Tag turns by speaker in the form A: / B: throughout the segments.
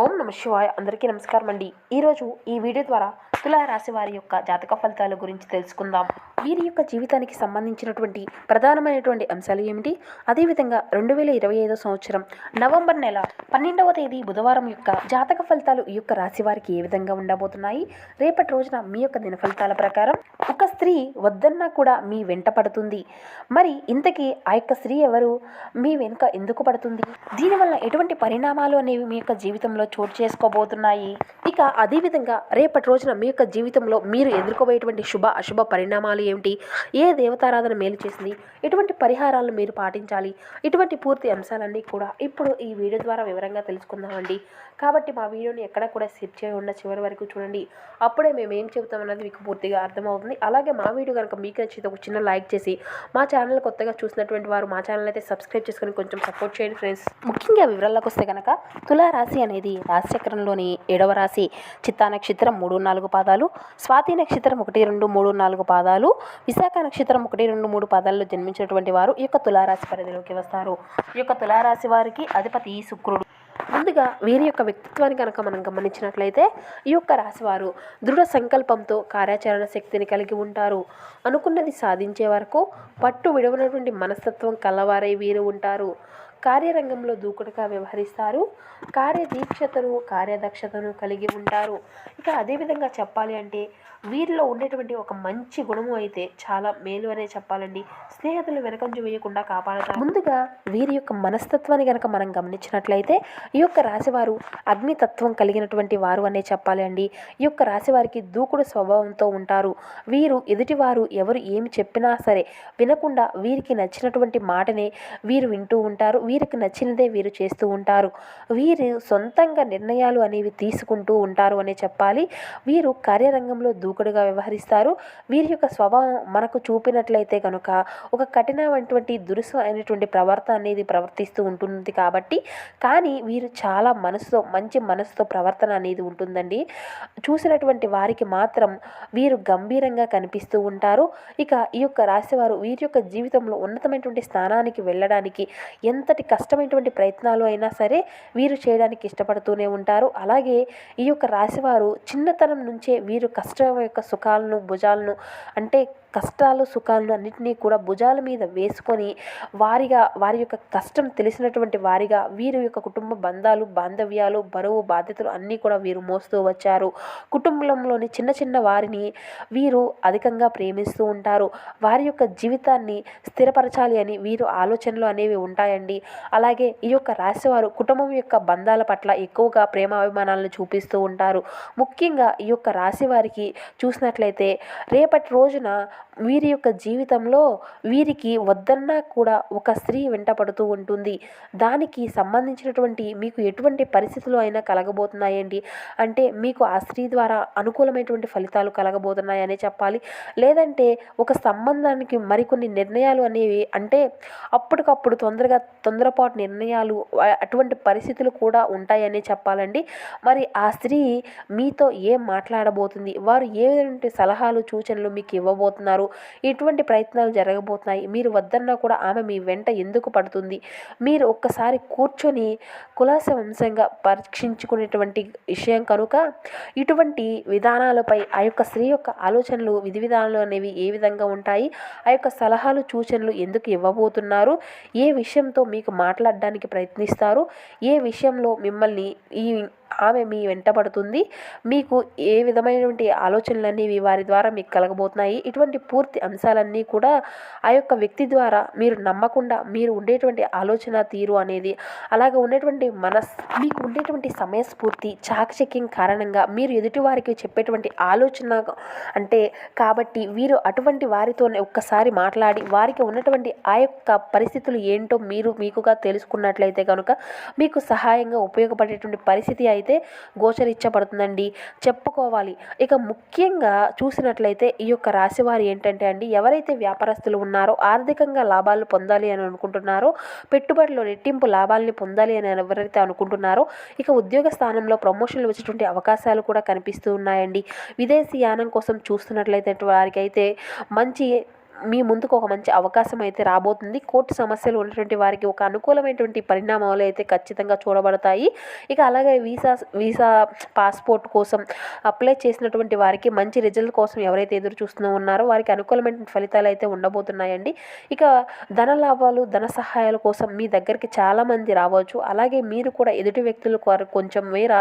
A: ఓం నమ శివాయ. అందరికీ నమస్కారం అండి ఈరోజు ఈ వీడియో ద్వారా తుల రాశి వారి యొక్క జాతక ఫలితాల గురించి తెలుసుకుందాం. వీరి యొక్క జీవితానికి సంబంధించినటువంటి ప్రధానమైనటువంటి అంశాలు ఏమిటి? అదేవిధంగా రెండు వేల ఇరవై ఐదో సంవత్సరం నవంబర్ నెల పన్నెండవ తేదీ బుధవారం యొక్క జాతక ఫలితాలు ఈ యొక్క రాశి వారికి ఏ విధంగా ఉండబోతున్నాయి? రేపటి రోజున మీ యొక్క దిన ఫలితాల ప్రకారం ఒక స్త్రీ వద్దన్నా కూడా మీ వెంట పడుతుంది. మరి ఇంతకీ ఆ యొక్క స్త్రీ ఎవరు? మీ వెనుక ఎందుకు పడుతుంది? దీనివల్ల ఎటువంటి పరిణామాలు అనేవి మీ యొక్క జీవితంలో చోటు చేసుకోబోతున్నాయి? ఇక అదేవిధంగా రేపటి రోజున మీ యొక్క జీవితంలో మీరు ఎదుర్కోబోయేటువంటి శుభ అశుభ పరిణామాలు ఏమిటి? ఏ దేవతారాధన మేలు చేసింది? ఎటువంటి పరిహారాలను మీరు పాటించాలి? ఇటువంటి పూర్తి అంశాలన్నీ కూడా ఇప్పుడు ఈ వీడియో ద్వారా వివరంగా తెలుసుకుందామండి. కాబట్టి మా వీడియోని ఎక్కడ కూడా స్కిప్ చేయకుండా చివరి వరకు చూడండి. అప్పుడే మేము ఏం చెబుతామన్నది మీకు పూర్తిగా అర్థమవుతుంది. అలాగే మా వీడియో కనుక మీకు నచ్చితే ఒక చిన్న లైక్ చేసి మా ఛానల్ కొత్తగా చూసినటువంటి వారు మా ఛానల్ అయితే సబ్స్క్రైబ్ చేసుకొని కొంచెం సపోర్ట్ చేయండి ఫ్రెండ్స్. ముఖ్యంగా వివరాలకు వస్తే కనుక తులారాశి అనేది రాశిచక్రంలోని ఏడవ రాశి. చిత్తా నక్షత్రం మూడు నాలుగు పాదాలు స్వాతి నక్షత్రం ఒకటి రెండు మూడు నాలుగు పాదాలు విశాఖ నక్షత్రం ఒకటి రెండు మూడు పాదాల్లో జన్మించినటువంటి వారు ఈ యొక్క తులారాశి పరిధిలోకి వస్తారు. ఈ యొక్క తులారాశి వారికి అధిపతి శుక్రుడు. ముందుగా వీరి యొక్క వ్యక్తిత్వాన్ని కనుక మనం గమనించినట్లయితే ఈ యొక్క రాశివారు దృఢ సంకల్పంతో కార్యాచరణ శక్తిని కలిగి ఉంటారు. అనుకున్నది సాధించే వరకు పట్టు విడవనటువంటి మనస్తత్వం కలవారై వీరు ఉంటారు. కార్యరంగంలో దూకుడుగా వ్యవహరిస్తారు. కార్యదీక్షతను కార్యదక్షతను కలిగి ఉంటారు. ఇక అదేవిధంగా చెప్పాలి అంటే వీరిలో ఉండేటువంటి ఒక మంచి గుణము అయితే చాలా మేలు అనే చెప్పాలండి. స్నేహితులు వెనకంజు వేయకుండా కాపాడతారు. ముందుగా వీరి యొక్క మనస్తత్వాన్ని కనుక మనం గమనించినట్లయితే ఈ యొక్క రాశివారు అగ్నితత్వం కలిగినటువంటి వారు అనే చెప్పాలి అండి. ఈ యొక్క రాశివారికి దూకుడు స్వభావంతో ఉంటారు. వీరు ఎదుటివారు ఎవరు ఏమి చెప్పినా సరే వినకుండా వీరికి నచ్చినటువంటి మాటనే వీరు వింటూ ఉంటారు. వీరికి నచ్చినదే వీరు చేస్తూ ఉంటారు. వీరు సొంతంగా నిర్ణయాలు అనేవి తీసుకుంటూ ఉంటారు అనే చెప్పాలి. వీరు కార్యరంగంలో దూకుడుగా వ్యవహరిస్తారు. వీరి యొక్క స్వభావం మనకు చూపినట్లయితే కనుక ఒక కఠినమైనటువంటి దురుసు అయినటువంటి ప్రవర్తన అనేది ప్రవర్తిస్తూ ఉంటుంది కాబట్టి కానీ వీరు చాలా మనసుతో మంచి మనసుతో ప్రవర్తన అనేది ఉంటుందండి. చూసినటువంటి వారికి మాత్రం వీరు గంభీరంగా కనిపిస్తూ ఉంటారు. ఇక ఈ యొక్క రాశివారు వీరి యొక్క జీవితంలో ఉన్నతమైనటువంటి స్థానానికి వెళ్ళడానికి ఎంతటి కష్టమైనటువంటి ప్రయత్నాలు అయినా సరే వీరు చేయడానికి ఇష్టపడుతూనే ఉంటారు. అలాగే ఈ యొక్క రాశివారు చిన్నతనం నుంచే వీరు కష్టం యొక్క సుఖాలను భుజాలను అంటే కష్టాలు సుఖాలు అన్నింటినీ కూడా భుజాల మీద వేసుకొని వారిగా వారి యొక్క కష్టం తెలిసినటువంటి వారిగా వీరి యొక్క కుటుంబ బంధాలు బాంధవ్యాలు బరువు బాధ్యతలు అన్నీ కూడా వీరు మోస్తూ వచ్చారు. కుటుంబంలోని చిన్న చిన్న వారిని వీరు అధికంగా ప్రేమిస్తూ ఉంటారు. వారి యొక్క జీవితాన్ని స్థిరపరచాలి అని వీరు ఆలోచనలు అనేవి ఉంటాయండి. అలాగే ఈ యొక్క రాశివారు కుటుంబం యొక్క బంధాల పట్ల ఎక్కువగా ప్రేమాభిమానాలను చూపిస్తూ ఉంటారు. ముఖ్యంగా ఈ యొక్క రాశి వారికి చూసినట్లయితే రేపటి రోజున వీరి యొక్క జీవితంలో వీరికి వద్దన్నా కూడా ఒక స్త్రీ వెంటపడుతూ ఉంటుంది. దానికి సంబంధించినటువంటి మీకు ఎటువంటి పరిస్థితులు అయినా కలగబోతున్నాయండి అంటే మీకు ఆ స్త్రీ ద్వారా అనుకూలమైనటువంటి ఫలితాలు కలగబోతున్నాయనే చెప్పాలి. లేదంటే ఒక సంబంధానికి మరికొన్ని నిర్ణయాలు అనేవి అంటే అప్పటికప్పుడు తొందరగా తొందరపాటు నిర్ణయాలు అటువంటి పరిస్థితులు కూడా ఉంటాయనే చెప్పాలండి. మరి ఆ స్త్రీ మీతో ఏం మాట్లాడబోతుంది? వారు ఏ విధమైన సలహాలు సూచనలు మీకు ఇవ్వబోతున్నారు? ఇటువంటి ప్రయత్నాలు జరగబోతున్నాయి. మీరు వద్దన్నా కూడా ఆమె మీ వెంట ఎందుకు పడుతుంది? మీరు ఒక్కసారి కూర్చొని కులాస వంశంగా పరీక్షించుకునేటువంటి విషయం కనుక ఇటువంటి విధానాలపై ఆ యొక్క స్త్రీ యొక్క ఆలోచనలు విధి విధానాలు అనేవి ఏ విధంగా ఉంటాయి? ఆ యొక్క సలహాలు సూచనలు ఎందుకు ఇవ్వబోతున్నారు? ఏ విషయంతో మీకు మాట్లాడడానికి ప్రయత్నిస్తారు? ఏ విషయంలో మిమ్మల్ని ఈ ఆమె మీ వెంటబడుతుంది మీకు ఏ విధమైనటువంటి ఆలోచనలన్నీ వారి ద్వారా మీకు కలగబోతున్నాయి. ఇటువంటి పూర్తి అంశాలన్నీ కూడా ఆ యొక్క వ్యక్తి ద్వారా మీరు నమ్మకుండా మీరు ఉండేటువంటి ఆలోచన తీరు అనేది అలాగే ఉండేటువంటి మనస్ మీకు ఉండేటువంటి సమయస్ఫూర్తి చాకచక్యం కారణంగా మీరు ఎదుటివారికి చెప్పేటువంటి ఆలోచన అంటే కాబట్టి వీరు అటువంటి వారితో ఒక్కసారి మాట్లాడి వారికి ఉన్నటువంటి ఆ యొక్క పరిస్థితులు ఏంటో మీరు మీకుగా తెలుసుకున్నట్లయితే కనుక మీకు సహాయంగా ఉపయోగపడేటువంటి పరిస్థితి అయితే అయితే గోచరించబడుతుందండి చెప్పుకోవాలి. ఇక ముఖ్యంగా చూసినట్లయితే ఈ యొక్క రాశివారు ఏంటంటే అండి ఎవరైతే వ్యాపారస్తులు ఉన్నారో ఆర్థికంగా లాభాలు పొందాలి అని అనుకుంటున్నారో పెట్టుబడిలో రెట్టింపు లాభాలని పొందాలి అని ఎవరైతే అనుకుంటున్నారో ఇక ఉద్యోగ స్థానంలో ప్రమోషన్లు వచ్చేటువంటి అవకాశాలు కూడా కనిపిస్తూ ఉన్నాయండి. విదేశీ యానం కోసం చూస్తున్నట్లయితే వారికైతే మంచి మీ ముందుకు ఒక మంచి అవకాశం అయితే రాబోతుంది. కోర్టు సమస్యలు ఉన్నటువంటి వారికి ఒక అనుకూలమైనటువంటి పరిణామాలు అయితే ఖచ్చితంగా చూడబడతాయి. ఇక అలాగే వీసా వీసా పాస్పోర్ట్ కోసం అప్లై చేసినటువంటి వారికి మంచి రిజల్ట్ కోసం ఎవరైతే ఎదురు చూస్తూ ఉన్నారో వారికి అనుకూలమైన ఫలితాలు అయితే ఉండబోతున్నాయండి. ఇక ధన లాభాలు ధన సహాయాల కోసం మీ దగ్గరికి చాలామంది రావచ్చు. అలాగే మీరు కూడా ఎదుటి వ్యక్తుల వారు కొంచెం మేర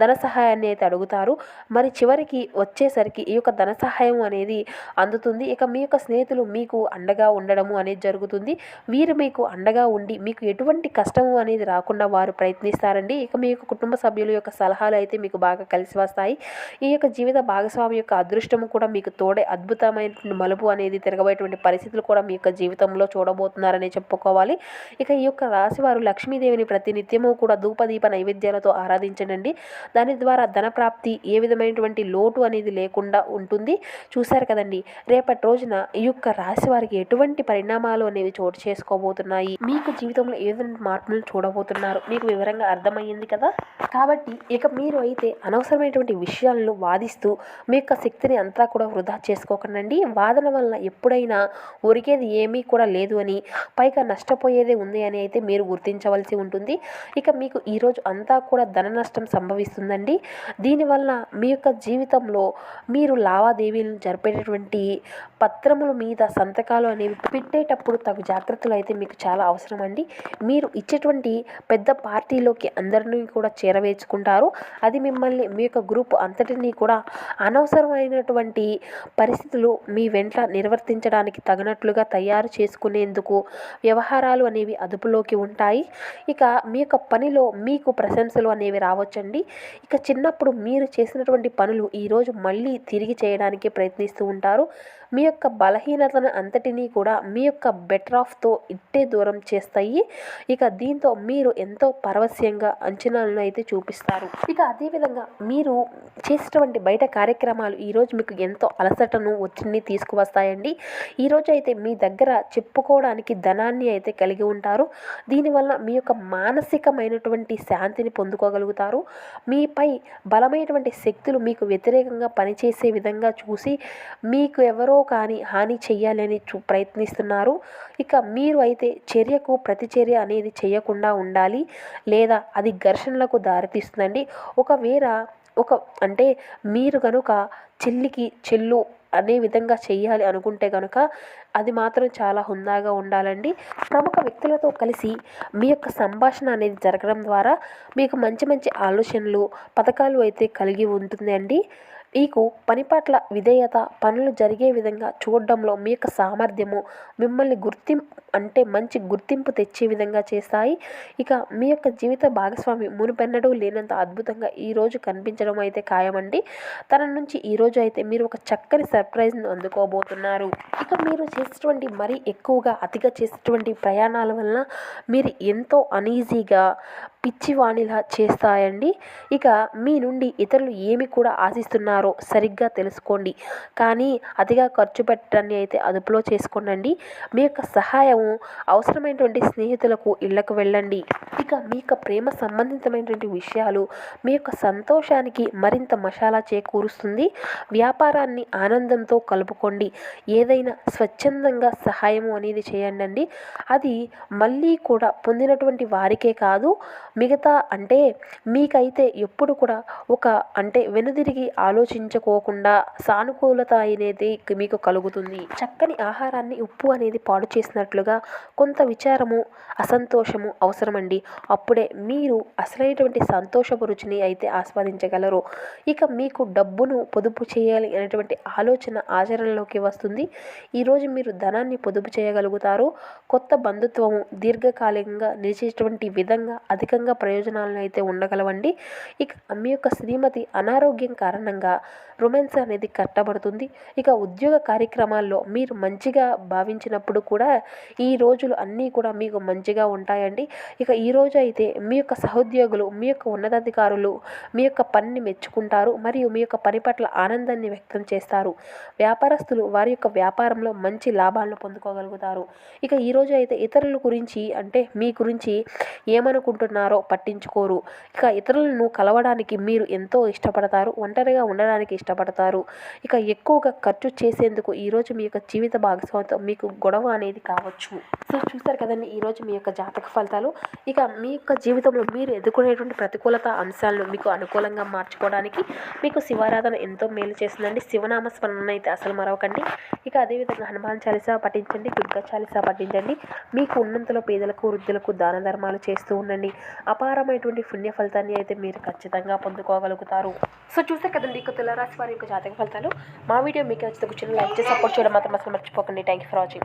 A: ధన సహాయాన్ని అయితే అడుగుతారు. మరి చివరికి వచ్చేసరికి ఈ యొక్క ధన సహాయం అనేది అందుతుంది. ఇక మీ యొక్క స్నేహితులు మీకు అండగా ఉండడము అనేది జరుగుతుంది. వీరు మీకు అండగా ఉండి మీకు ఎటువంటి కష్టము అనేది రాకుండా వారు ప్రయత్నిస్తారండి. ఇక మీ యొక్క కుటుంబ సభ్యుల యొక్క సలహాలు అయితే మీకు బాగా కలిసి వస్తాయి. ఈ యొక్క జీవిత భాగస్వామి యొక్క అదృష్టము కూడా మీకు తోడే అద్భుతమైనటువంటి మలుపు అనేది తిరగబోయేటువంటి పరిస్థితులు కూడా మీ యొక్క జీవితంలో చూడబోతున్నారని చెప్పుకోవాలి. ఇక ఈ యొక్క రాశి వారు లక్ష్మీదేవిని ప్రతినిత్యము కూడా ధూపదీప నైవేద్యాలతో ఆరాధించండి దాని ద్వారా ధన ప్రాప్తి ఏ విధమైనటువంటి లోటు అనేది లేకుండా ఉంటుంది. చూశారు కదండి. రేపటి రోజున ఈ యొక్క రాశి వారికి ఎటువంటి పరిణామాలు అనేవి చోటు చేసుకోబోతున్నాయి? మీకు జీవితంలో ఏ విధమైన మార్పులను చూడబోతున్నారు? మీకు వివరంగా అర్థమయ్యింది కదా? కాబట్టి ఇక మీరు అయితే అనవసరమైనటువంటి విషయాలను వాదిస్తూ మీ యొక్క శక్తిని అంతా కూడా వృధా చేసుకోకండి వాదన వలన ఎప్పుడైనా ఒరిగేది ఏమీ కూడా లేదు అని పైగా నష్టపోయేదే ఉంది అని అయితే మీరు గుర్తించవలసి ఉంటుంది. ఇక మీకు ఈరోజు అంతా కూడా ధన నష్టం సంభవిస్తుందండి. దీనివల్ల మీ యొక్క జీవితంలో మీరు లావాదేవీలను జరిపేటటువంటి పత్రముల మీద సంతకాలు అనేవి పెట్టేటప్పుడు తగు జాగ్రత్తలు అయితే మీకు చాలా అవసరం అండి. మీరు ఇచ్చేటువంటి పెద్ద పార్టీలోకి అందరినీ కూడా చేరవేసుకుంటారు అది మిమ్మల్ని మీ యొక్క గ్రూప్ అంతటినీ కూడా అనవసరమైనటువంటి పరిస్థితులు మీ వెంట నిర్వర్తించడానికి తగినట్లుగా తయారు చేసుకునేందుకు వ్యవహారాలు అనేవి అదుపులోకి ఉంటాయి. ఇక మీ యొక్క పనిలో మీకు ప్రశంసలు అనేవి రావచ్చండి. ఇక చిన్నప్పుడు మీరు చేసినటువంటి పనులు ఈరోజు మళ్ళీ తిరిగి చేయడానికి ప్రయత్నిస్తూ ఉంటారు. మీ యొక్క బలహీన బలహీనతను అంతటినీ కూడా మీ యొక్క బెటర్ ఆఫ్తో ఇట్టే దూరం చేస్తాయి. ఇక దీంతో మీరు ఎంతో పరవశ్యంగా అంచనాలను అయితే చూపిస్తారు. ఇక అదేవిధంగా మీరు చేసినటువంటి బయట కార్యక్రమాలు ఈరోజు మీకు ఎంతో అలసటను ఒత్తిడిని తీసుకువస్తాయండి. ఈరోజు అయితే మీ దగ్గర చెప్పుకోవడానికి ధనాన్ని అయితే కలిగి ఉంటారు. దీనివల్ల మీ యొక్క మానసికమైనటువంటి శాంతిని పొందుకోగలుగుతారు. మీపై బలమైనటువంటి శక్తులు మీకు వ్యతిరేకంగా పనిచేసే విధంగా చూసి మీకు ఎవరో కానీ హాని చెయ్యాలని చూ ప్రయత్నిస్తున్నారు. ఇక మీరు అయితే చర్యకు ప్రతిచర్య అనేది చేయకుండా ఉండాలి లేదా అది ఘర్షణలకు దారితీస్తుందండి. ఒకవేళ ఒక అంటే మీరు కనుక చెల్లికి చెల్లు అనే విధంగా చేయాలి అనుకుంటే కనుక అది మాత్రం చాలా హుందాగా ఉండాలండి. ప్రముఖ వ్యక్తులతో కలిసి మీ యొక్క సంభాషణ అనేది జరగడం ద్వారా మీకు మంచి మంచి ఆలోచనలు పథకాలు అయితే కలిగి ఉంటుంది అండి మీకు పని పట్ల విధేయత పనులు జరిగే విధంగా చూడడంలో మీ యొక్క సామర్థ్యము మిమ్మల్ని గుర్తింపు అంటే మంచి గుర్తింపు తెచ్చే విధంగా చేస్తాయి. ఇక మీ యొక్క జీవిత భాగస్వామి మునుపెన్నడూ లేనంత అద్భుతంగా ఈరోజు కనిపించడం అయితే ఖాయమండి. తన నుంచి ఈరోజు అయితే మీరు ఒక చక్కని సర్ప్రైజ్ను అందుకోబోతున్నారు. ఇక మీరు చేసేటువంటి మరీ ఎక్కువగా అతిగా చేసేటువంటి ప్రయాణాల వలన మీరు ఎంతో అనీజీగా పిచ్చివాణిలా చేస్తాయండి. ఇక మీ నుండి ఇతరులు ఏమి కూడా ఆశిస్తున్నారో సరిగ్గా తెలుసుకోండి. కానీ అతిగా ఖర్చు పెట్టడాన్ని అయితే అదుపులో చేసుకోనండి. మీ యొక్క సహాయం అవసరమైనటువంటి స్నేహితులకు ఇళ్ళకు వెళ్ళండి. ఇక మీ యొక్క ప్రేమ సంబంధితమైనటువంటి విషయాలు మీ యొక్క సంతోషానికి మరింత మసాలా చేకూరుస్తుంది. వ్యాపారాన్ని ఆనందంతో కలుపుకోండి. ఏదైనా స్వచ్ఛందంగా సహాయము అనేది చేయండి అది మళ్ళీ కూడా పొందినటువంటి వారికే కాదు. మిగతా అంటే మీకైతే ఎప్పుడు కూడా ఒక అంటే వెనుదిరిగి ఆలోచించుకోకుండా సానుకూలత అనేది మీకు కలుగుతుంది. చక్కని ఆహారాన్ని ఉప్పు అనేది పాడు చేసినట్లుగా కొంత విచారము అసంతోషము అవసరమండి. అప్పుడే మీరు అసలైనటువంటి సంతోషపు రుచిని అయితే ఆస్వాదించగలరు. ఇక మీకు డబ్బును పొదుపు చేయాలి అనేటువంటి ఆలోచన ఆచరణలోకి వస్తుంది. ఈరోజు మీరు ధనాన్ని పొదుపు చేయగలుగుతారు. కొత్త బంధుత్వము దీర్ఘకాలికంగా నిలిచేటువంటి విధంగా అధికంగా ప్రయోజనాలను అయితే ఉండగలవండి. ఇక మీ యొక్క శ్రీమతి అనారోగ్యం కారణంగా రొమాన్స్ అనేది కట్టబడుతుంది. ఇక ఉద్యోగ కార్యక్రమాల్లో మీరు మంచిగా భావించినప్పుడు కూడా ఈ రోజులు అన్నీ కూడా మీకు మంచిగా ఉంటాయండి. ఇక ఈ రోజు అయితే మీ యొక్క సహోద్యోగులు మీ యొక్క ఉన్నతాధికారులు మీ యొక్క పనిని మెచ్చుకుంటారు మరియు మీ యొక్క పని పట్ల ఆనందాన్ని వ్యక్తం చేస్తారు. వ్యాపారస్తులు వారి యొక్క వ్యాపారంలో మంచి లాభాలను పొందుకోగలుగుతారు. ఇక ఈరోజు అయితే ఇతరుల గురించి అంటే మీ గురించి ఏమనుకుంటున్నారో పట్టించుకోరు. ఇక ఇతరులను కలవడానికి మీరు ఎంతో ఇష్టపడతారు ఒంటరిగా ఉండడానికి ఇష్టపడతారు. ఇక ఎక్కువగా ఖర్చు చేసేందుకు ఈరోజు మీ యొక్క జీవిత భాగస్వామితో మీకు గొడవ అనేది కావచ్చు. సో చూస్తారు కదండి ఈరోజు మీ యొక్క జాతక ఫలితాలు. ఇక మీ యొక్క జీవితంలో మీరు ఎదుర్కొనేటువంటి ప్రతికూలత అంశాలను మీకు అనుకూలంగా మార్చుకోవడానికి మీకు శివారాధన ఎంతో మేలు చేస్తుందండి. శివనామ స్మరణ అయితే అసలు మరవకండి. ఇక అదేవిధంగా హనుమాన్ చాలీసా పఠించండి దుర్గా చాలీసా పఠించండి. మీకు ఉన్నంతలో పేదలకు వృద్ధులకు దాన ధర్మాలు చేస్తూ ఉండండి. అపారమైనటువంటి పుణ్య ఫలితాన్ని అయితే మీరు ఖచ్చితంగా పొందుకోగలుగుతారు. సో చూస్తే కదండి ఇక తులరాశి వారి యొక్క జాతక ఫలితాలు. మా వీడియో మీకు నచ్చితే కూర్చొని లైక్ చేసి సపోర్ట్ చేయడం మాత్రం అసలు మర్చిపోకండి. Thank you for watching